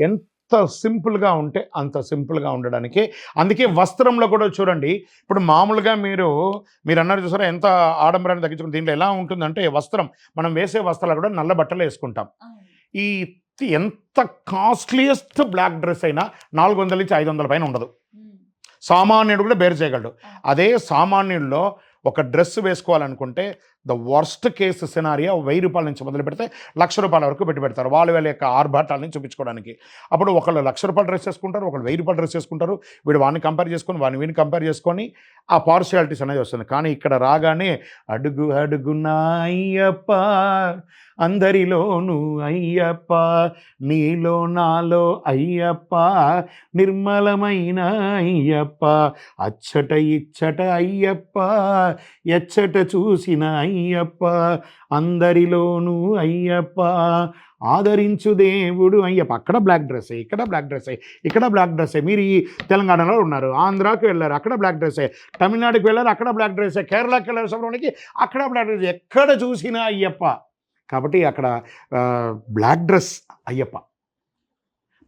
ఎంత సింపుల్గా ఉంటే అంత సింపుల్గా ఉండడానికి. అందుకే వస్త్రంలో కూడా చూడండి ఇప్పుడు మామూలుగా మీరు మీరు అన్నారు చూసారా ఎంత ఆడంబరాన్ని తగ్గించుకుని దీంట్లో ఎలా ఉంటుందంటే వస్త్రం మనం వేసే వస్త్రాలు కూడా నల్ల బట్టలు వేసుకుంటాం. ఈ ఎంత కాస్ట్లీయెస్ట్ బ్లాక్ డ్రెస్ అయినా నాలుగు వందల నుంచి ఐదు వందల పైన ఉండదు. సామాన్యుడు కూడా బేర్ చేయగలడు. అదే సామాన్యుల్లో ఒక డ్రెస్ వేసుకోవాలనుకుంటే ద వర్స్ట్ కేసు సినారియా వెయ్యి రూపాయల నుంచి మొదలు పెడితే లక్ష రూపాయల వరకు పెట్టి పెడతారు వాళ్ళ వాళ్ళ యొక్క ఆర్భాటాలని చూపించుకోవడానికి. అప్పుడు ఒకళ్ళు లక్ష రూపాయల డ్రెస్ చేసుకుంటారు ఒకళ్ళు వెయ్యి రూపాయల డ్రెస్ చేసుకుంటారు వీడు వాడిని కంపేర్ చేసుకొని వాడిని వీడిని కంపేర్ చేసుకొని ఆ పార్షియాలిటీస్ అనేది వస్తుంది. కానీ ఇక్కడ రాగానే అడుగు అడుగున అయ్యప్ప అందరిలోను అయ్యప్ప నీలో నాలో అయ్యప్ప నిర్మలమైన అయ్యప్ప అచ్చట ఇచ్చట అయ్యప్ప ఎచ్చట చూసిన అయ్యప్ప అందరిలోనూ అయ్యప్ప. ఆదరించు దేవుడు అయ్యప్ప. అక్కడ బ్లాక్ డ్రెస్ ఇక్కడ బ్లాక్ డ్రెస్ ఇక్కడ బ్లాక్ డ్రెస్ మీరు ఈ తెలంగాణలో ఉన్నారు ఆంధ్రాకి వెళ్ళారు అక్కడ బ్లాక్ డ్రెస్ తమిళనాడుకి వెళ్ళారు అక్కడ బ్లాక్ డ్రెస్ కేరళకి వెళ్ళారు సుబ్రహ్మణ్యకి అక్కడ బ్లాక్ డ్రెస్ ఎక్కడ చూసినా అయ్యప్ప. కాబట్టి అక్కడ బ్లాక్ డ్రెస్ అయ్యప్ప.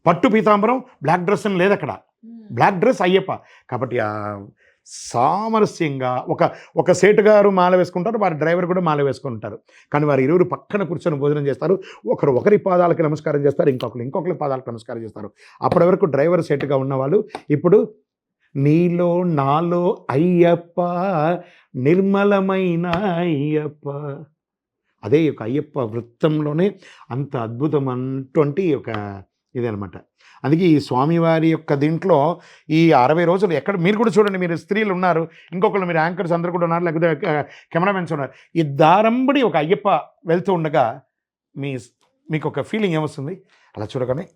పట్టు పీతాంబరం బ్లాక్ డ్రెస్ అని లేదు అక్కడ బ్లాక్ డ్రెస్ అయ్యప్ప. కాబట్టి సామరస్యంగా ఒక ఒక సేటు గారు మాల వేసుకుంటారు వారి డ్రైవర్ కూడా మాల వేసుకుంటారు. కానీ వారు ఇరువురు పక్కన కూర్చొని భోజనం చేస్తారు. ఒకరు ఒకరి పాదాలకు నమస్కారం చేస్తారు ఇంకొకరు ఇంకొకరి పాదాలకు నమస్కారం చేస్తారు. అప్పటి వరకు డ్రైవర్ సేటుగా ఉన్నవాళ్ళు ఇప్పుడు నీలో నాలో అయ్యప్ప నిర్మలమైన అయ్యప్ప. అదే ఈ యొక్క అయ్యప్ప వృత్తంలోనే అంత అద్భుతమైనటువంటి ఒక ఇదనమాట. అందుకే ఈ స్వామివారి యొక్క దీంట్లో ఈ అరవై రోజులు ఎక్కడ మీరు కూడా చూడండి మీరు స్త్రీలు ఉన్నారు ఇంకొకళ్ళు మీరు యాంకర్స్ అందరు కూడా ఉన్నారు లేకపోతే కెమెరామెన్స్ ఉన్నారు. ఈ దారంబడి ఒక అయ్యప్ప వెళ్తూ ఉండగా మీ మీకు ఒక ఫీలింగ్ ఏమొస్తుంది? అలా చూడగానే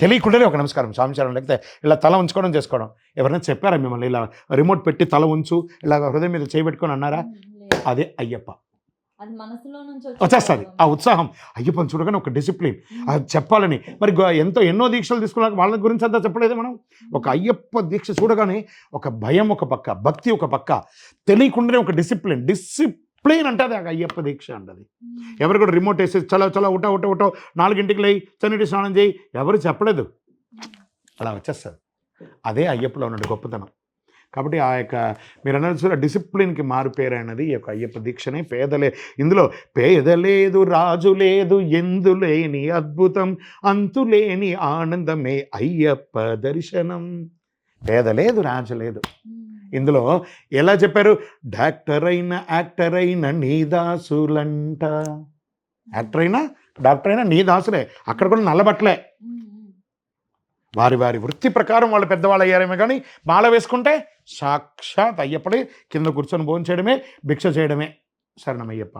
తెలియకుండానే ఒక నమస్కారం స్వామిచారం లేకపోతే ఇలా తల ఉంచుకోవడం చేసుకోవడం. ఎవరైనా చెప్పారా మిమ్మల్ని ఇలా రిమోట్ పెట్టి తల ఉంచు ఇలా హృదయం మీద చేయబెట్టుకొని అన్నారా? అదే అయ్యప్ప. వచ్చేస్తుంది. ఆ ఉత్సాహం. అయ్యప్పని చూడగానే ఒక డిసిప్లిన్ అది చెప్పాలని. మరి ఎంతో ఎన్నో దీక్షలు తీసుకున్నాక వాళ్ళ గురించి అంతా చెప్పలేదు మనం. ఒక అయ్యప్ప దీక్ష చూడగానే ఒక భయం ఒక పక్క భక్తి ఒక పక్క. తెలియకుండానే ఒక డిసిప్లిన్ డిసిప్లిన్ అంటే అది ఆ అయ్యప్ప దీక్ష అంటది ఎవరు కూడా రిమోట్ వేసి చలో చలో ఉట ఉట ఉట నాలుగింటికి లేయి చన్నీటి స్నానం చేయి. ఎవరు చెప్పలేదు. అలా వచ్చేస్తుంది. అదే అయ్యప్పలో ఉన్న గొప్పతనం. కాబట్టి ఆ యొక్క మీరు అన్నది డిసిప్లిన్కి మారు పేరు అనేది ఈ యొక్క అయ్యప్ప దీక్షనే. పేదలే ఇందులో పేదలేదు రాజు లేదు ఎందులేని అద్భుతం అంతులేని ఆనందమే అయ్యప్ప దర్శనం. పేదలేదు రాజు లేదు. ఇందులో ఎలా చెప్పారు? డాక్టర్ అయిన యాక్టర్ అయిన నీ దాసులంట. యాక్టర్ అయినా డాక్టర్ అయినా నీ దాసులే. అక్కడ కూడా నల్లబట్టలే. వారి వారి వృత్తి ప్రకారం వాళ్ళు పెద్దవాళ్ళు అయ్యారేమో కానీ మాల వేసుకుంటే సాక్షాత్ అయ్యప్పడే కింద కూర్చొని భోజనం చేయడమే భిక్ష చేయడమే. శరణమయ్యప్ప.